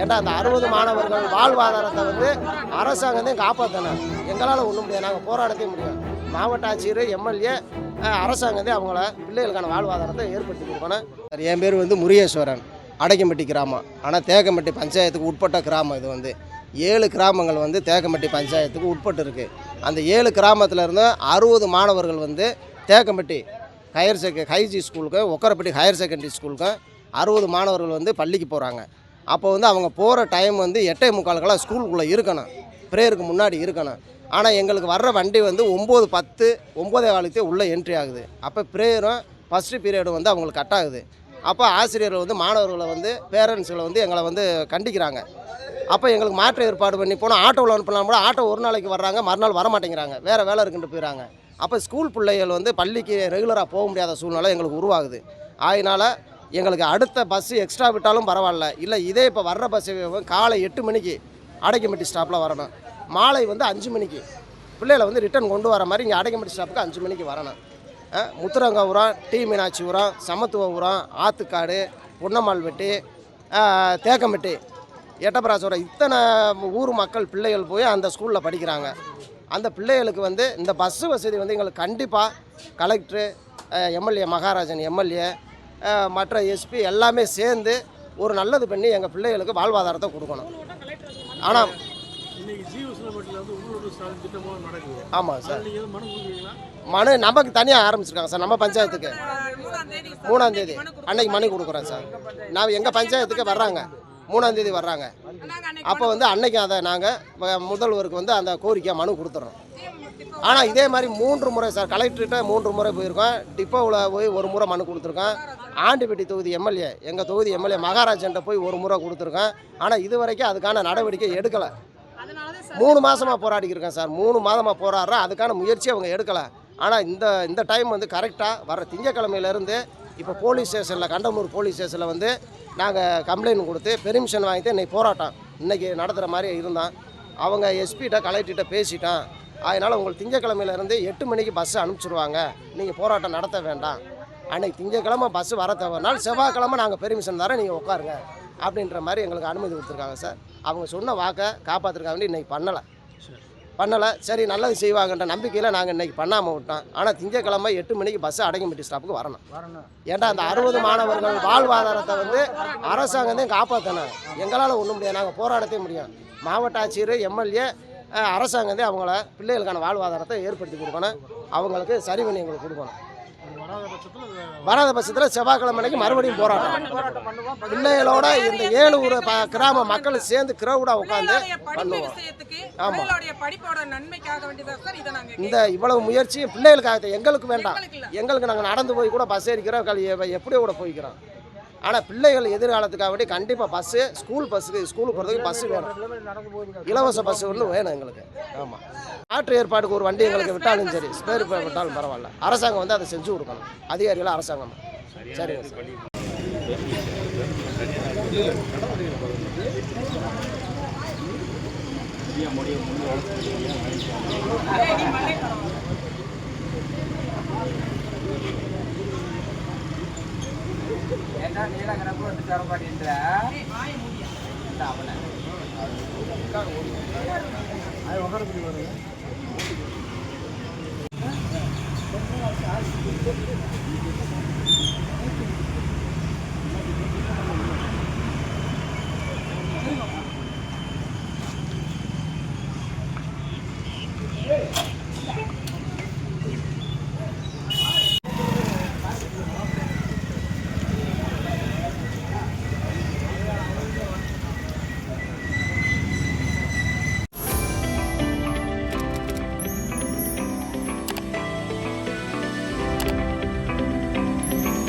ஏன்டா அந்த அறுபது மாணவர்கள் வாழ்வாதாரத்தை வந்து அரசாங்கத்தையும் தான் காப்பாற்றணும் எங்களால் ஒன்றும் முடியாது. நாங்கள் போராடத்தையும் முடியும் மாவட்ட ஆட்சியர் எம்எல்ஏ அரசாங்கம் தான் அவங்கள பிள்ளைகளுக்கான வாழ்வாதாரத்தை ஏற்படுத்தி கொடுக்கணும். சார் என் பேர் வந்து முருகேஸ்வரன். அடைக்கம்பட்டி கிராமம். ஆனால் தேக்கம்பட்டி பஞ்சாயத்துக்கு உட்பட்ட கிராமம் இது வந்து. ஏழு கிராமங்கள் வந்து தேக்கம்பட்டி பஞ்சாயத்துக்கு உட்பட்டு இருக்குது அந்த ஏழு கிராமத்தில் இருந்து அறுபது மாணவர்கள் வந்து தேக்கம்பட்டி ஹையர் செக ஹைஜி ஸ்கூலுக்கும் ஒக்கரப்பட்டி ஹையர் செகண்டரி ஸ்கூலுக்கும் அறுபது மாணவர்கள் வந்து பள்ளிக்கு போகிறாங்க அப்போ வந்து அவங்க போகிற டைம் வந்து எட்டே முக்காலுக்கெல்லாம் ஸ்கூலுக்குள்ளே இருக்கணும். ப்ரேயருக்கு முன்னாடி இருக்கணும். ஆனால் எங்களுக்கு வர்ற வண்டி வந்து ஒம்பது பத்து ஒம்போதே காலத்தே உள்ளே என்ட்ரி ஆகுது. அப்போ ப்ரேயரும் ஃபஸ்ட்டு பீரியடும் வந்து அவங்களுக்கு கட் ஆகுது. அப்போ ஆசிரியர்கள் வந்து மாணவர்களை வந்து பேரண்ட்ஸுகளை வந்து எங்களை வந்து கண்டிக்கிறாங்க. அப்போ எங்களுக்கு மாற்று ஏற்பாடு பண்ணி போனால் ஆட்டோவில் அனுப்பலாம் கூட ஆட்டோ ஒரு நாளைக்கு வர்றாங்க மறுநாள் வர மாட்டேங்கிறாங்க வேறு வேலை இருக்குன்ட்டு போயிடறாங்க அப்போ ஸ்கூல் பிள்ளைகள் வந்து பள்ளிக்கு ரெகுலராக போக முடியாத சூழ்நிலை எங்களுக்கு உருவாகுது. அதனால் எங்களுக்கு அடுத்த பஸ்ஸு எக்ஸ்ட்ரா விட்டாலும் பரவாயில்ல. இல்லை இதே இப்போ வர்ற பஸ்ஸு காலை எட்டு மணிக்கு அடைக்கம்பட்டி ஸ்டாப்பில் வரணும். மாலை வந்து அஞ்சு மணிக்கு. பிள்ளைகளை வந்து ரிட்டர்ன் கொண்டு வர மாதிரி இங்கே அடைக்கம்பட்டி ஸ்டாப்புக்கு அஞ்சு மணிக்கு வரணும். முத்துரங்க முத்துரங்கபுரம் டி சமத்துவ உரம் ஆத்துக்காடு பொன்னம்மாள்வெட்டி தேக்கம்பட்டி எட்டப்பராசோட இத்தனை ஊர் மக்கள் பிள்ளைகள் போய் அந்த ஸ்கூலில் படிக்கிறாங்க. அந்த பிள்ளைகளுக்கு வந்து இந்த பஸ்ஸு வசதி வந்து எங்களுக்கு கண்டிப்பாக கலெக்டரு எம்எல்ஏ மகாராஜன் எம்எல்ஏ மற்ற எஸ்பி எல்லாமே சேர்ந்து ஒரு நல்லது பண்ணி எங்கள் பிள்ளைகளுக்கு வாழ்வாதாரத்தை கொடுக்கணும். ஆனால் ஆமாம் சார். மனு நமக்கு தனியாக ஆரம்பிச்சிருக்காங்க சார் நம்ம பஞ்சாயத்துக்கு. மூணாம் தேதி. அன்னைக்கு மனு கொடுக்குறோம் சார். நான் எங்கள் பஞ்சாயத்துக்கு வர்றாங்க. மூணாம் தேதி வர்றாங்க. அப்போ வந்து அன்னைக்கு அதை நாங்கள் முதல்வருக்கு வந்து அந்த கோரிக்கையை மனு கொடுத்துட்றோம் ஆனால் இதே மாதிரி மூன்று முறை சார் கலெக்டர்கிட்ட மூன்று முறை போயிருக்கோம். டிப்போவில் போய் ஒரு முறை மனு கொடுத்துருக்கோம். ஆண்டிப்பட்டி தொகுதி எம்எல்ஏ எங்கள் தொகுதி எம்எல்ஏ மகாராஜன்ட்ட போய் ஒரு முறை கொடுத்துருக்கோம். ஆனால் இது வரைக்கும் அதுக்கான நடவடிக்கை எடுக்கலை. மூணு மாதமாக போராடிக்கிருக்கேன் சார். மூணு மாதமாக போராடுறேன் அதுக்கான முயற்சி அவங்க எடுக்கலை. ஆனால் இந்த இந்த டைம் வந்து கரெக்டாக வர திங்கக்கிழமையிலேருந்து இப்போ போலீஸ் ஸ்டேஷனில் கண்டமூர் போலீஸ் ஸ்டேஷனில் வந்து நாங்கள் கம்ப்ளைண்ட் கொடுத்து பெர்மிஷன் வாங்கிட்டு இன்றைக்கி போராட்டம். இன்றைக்கி நடத்துகிற மாதிரி இருந்தான். அவங்க எஸ்பிகிட்ட கலெக்டர்கிட்ட பேசிட்டான். அதனால் உங்களுக்கு திங்கக்கிழமையிலேருந்து எட்டு மணிக்கு பஸ்ஸு அனுப்பிச்சிடுவாங்க நீங்கள் போராட்டம் நடத்த வேண்டாம். அன்றைக்கு திங்கக்கிழமை பஸ்ஸு வர தவறுனால் செவ்வாய்க்கிழமை நாங்கள் பெர்மிஷன் தரேன் நீங்கள் உட்காருங்க அப்படின்ற மாதிரி எங்களுக்கு அனுமதி கொடுத்துருக்காங்க சார் அவங்க சொன்ன வாக்கை காப்பாற்றிருக்காங்கன்னு வேண்டி இன்றைக்கி பண்ணலை. பண்ணலை. சரி நல்லது செய்வாங்கன்ற நம்பிக்கையில் நாங்கள் இன்றைக்கி பண்ணாமல் விட்டோம். ஆனால் திங்கக்கிழமை எட்டு மணிக்கு பஸ்ஸு அடங்கிப்பட்டி ஸ்டாப்புக்கு வரணும். ஏன்டா அந்த அறுபது மாணவர்கள் வாழ்வாதாரத்தை வந்து அரசாங்கத்தையும் காப்பாற்றணும் எங்களால் ஒன்றும் முடியாது. நாங்கள் போராடத்தையும் முடியும். மாவட்ட ஆட்சியர் எம்எல்ஏ அரசாங்கம் அவங்கள பிள்ளைகளுக்கான வாழ்வாதாரத்தை ஏற்படுத்தி கொடுக்கணும். அவங்களுக்கு சரி பண்ணி எங்களுக்கு கொடுக்கணும். வராத பட்சத்தில் செவ்வாய்க்கிழமை அன்னைக்கு மறுபடியும் போராட்டம். பிள்ளைகளோட இந்த ஏழு ஊர் கிராம மக்கள் சேர்ந்து கிரௌடாக உட்காந்து பண்ணுவோம். விஷயத்துக்கு ஆமா. பிள்ளைகளுடைய படிப்போட நன்மைக்காக வேண்டியதா சார் இதை நாங்க இந்த இவ்வளவு முயற்சியும் பிள்ளைகளுக்காக. எங்களுக்கு வேண்டாம். எங்களுக்கு நாங்கள் நடந்து போய் கூட பஸ் ஏறிக்கிறோம். எப்படியோ கூட போய்க்கிறோம். ஆனால் பிள்ளைகள் எதிர்காலத்துக்காக வேண்டி கண்டிப்பாக பஸ்ஸு ஸ்கூல் பஸ்ஸுக்கு ஸ்கூலுக்கு போகிறதுக்கு பஸ்ஸு வேணும். இலவச பஸ் ஒன்று வேணும் எங்களுக்கு. ஆமாம் மாற்று ஏற்பாடுக்கு ஒரு வண்டி எங்களுக்கு விட்டாலும் சரி ஸ்பேர் விட்டாலும் பரவாயில்ல. அரசாங்கம் வந்து அதை செஞ்சு கொடுக்கணும். அதிகாரிகள் அரசாங்கம். சரிங்க சார். ஏன்னா நீலகரப்பு வந்து தரமாட்டேன்ற அவனை. அது உட்காரக்கூடிய வருங்க.